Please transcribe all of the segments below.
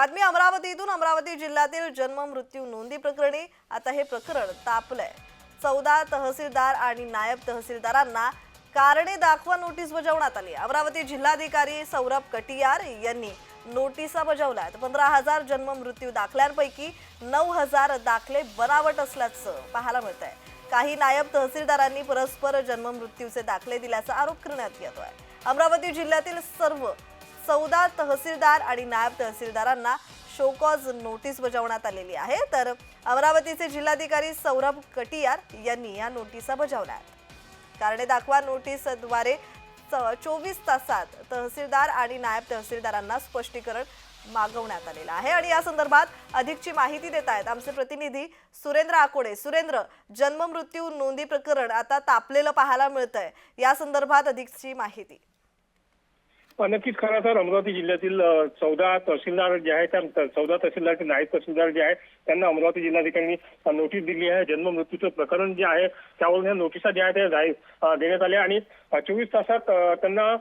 बातमी अमरावतीतून अमरावती जिल्ह्यातील जन्म मृत्यू नोंदी प्रकरणी आता हे प्रकरण तापलंय. चौदा तहसीलदार आणि नायब तहसीलदारांना कारणे दाखवा नोटीस बजावण्यात आली. अमरावती जिल्हाधिकारी सौरभ कटियार यांनी नोटिसा बजावल्या आहेत. पंधरा हजार जन्म मृत्यू दाखल्यांपैकी नऊ हजार दाखले बनावट असल्याचं पाहायला मिळत आहे काही नायब तहसीलदारांनी परस्पर जन्म मृत्यूचे दाखले दिल्याचा आरोप करण्यात येतो आहे अमरावती जिल्ह्यातील सर्व चौदा तहसीलदार आणि नायब तहसीलदारांना शोकॉज नोटीस बजावण्यात आलेली आहे. तर अमरावतीचे जिल्हाधिकारी सौरभ कटियार यांनी या नोटिसा बजावल्या कारणे दाखवा नोटीसद्वारे चोवीस तासात तहसीलदार आणि नायब तहसीलदारांना स्पष्टीकरण मागवण्यात आलेलं आहे. आणि या संदर्भात अधिकची माहिती देत आहेत आमचे प्रतिनिधी सुरेंद्र आकोडे. सुरेंद्र जन्म मृत्यू नोंदी प्रकरण आता तापलेलं पाहायला मिळतंय. या संदर्भात अधिकची माहिती. नक्कीच खरं तर अमरावती जिल्ह्यातील चौदा तहसीलदार जे आहेत त्या चौदा तहसीलदार ते नायब तहसीलदार जे आहेत त्यांना अमरावती जिल्हाधिकाऱ्यांनी नोटीस दिली आहे. जन्म मृत्यूचं प्रकरण जे आहे त्यावरून ह्या नोटिसा ज्या आहेत त्या जाहीर देण्यात आल्या आणि चोवीस तासात त्यांना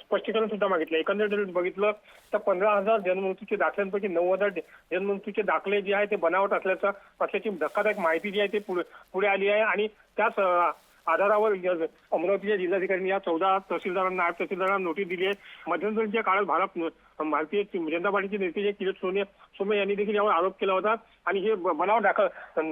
स्पष्टीकरण सुद्धा मागितलं. एकंदरीत बघितलं तर पंधरा हजार जन्ममृत्यूचे दाखल्यांपैकी नऊ हजार जन्ममृत्यूचे दाखले जे आहे ते बनावट असल्याचं असल्याची धक्कादायक माहिती जी आहे ते पुढे पुढे आली आहे आणि त्याच आधारावर अमरावतीच्या जिल्हाधिकाऱ्यांनी या चौदा तहसीलदारांना नायब तहसीलदारांना नोटीस दिली आहे. मध्यंतरीच्या काळात भारत भारतीय जनता पार्टीचे नेते जे किरीट सोने सोमे यांनी देखील यावर आरोप केला होता. आणि हे ब- बनावट दाखल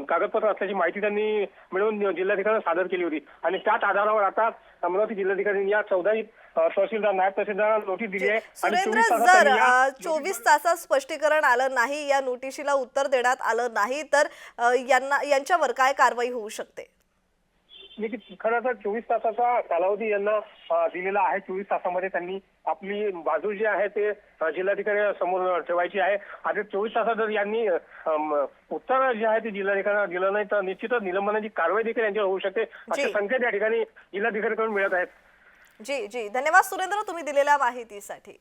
कागदपत्र असल्याची माहिती त्यांनी मिळवून जिल्हाधिकाऱ्यांना सादर केली होती. आणि त्याच आधारावर आता अमरावती जिल्हाधिकाऱ्यांनी या चौदाही तहसीलदार नायब तहसीलदारांना नोटीस दिली आहे. आणि सुरेंद्र 24 तासात जर त्यांनी या- चोवीस तासात स्पष्टीकरण आलं नाही या नोटिशीला उत्तर देण्यात आलं नाही तर यांना यांच्यावर काय कारवाई होऊ शकते? खरं तर चोवीस तासाचा कालावधी यांना दिलेला आहे. चोवीस तासामध्ये त्यांनी आपली बाजू जी आहे ते जिल्हाधिकारी समोर ठेवायची आहे. आता चोवीस तासात जर यांनी उत्तर जे आहे ते जिल्हाधिकाऱ्यांना दिलं नाही तर निश्चितच निलंबनाची कारवाई देखील यांच्यावर होऊ शकते. असे. संकेत या ठिकाणी जिल्हाधिकाऱ्यांकडून मिळत आहेत. जी जी. धन्यवाद सुरेंद्र तुम्ही दिलेल्या माहितीसाठी.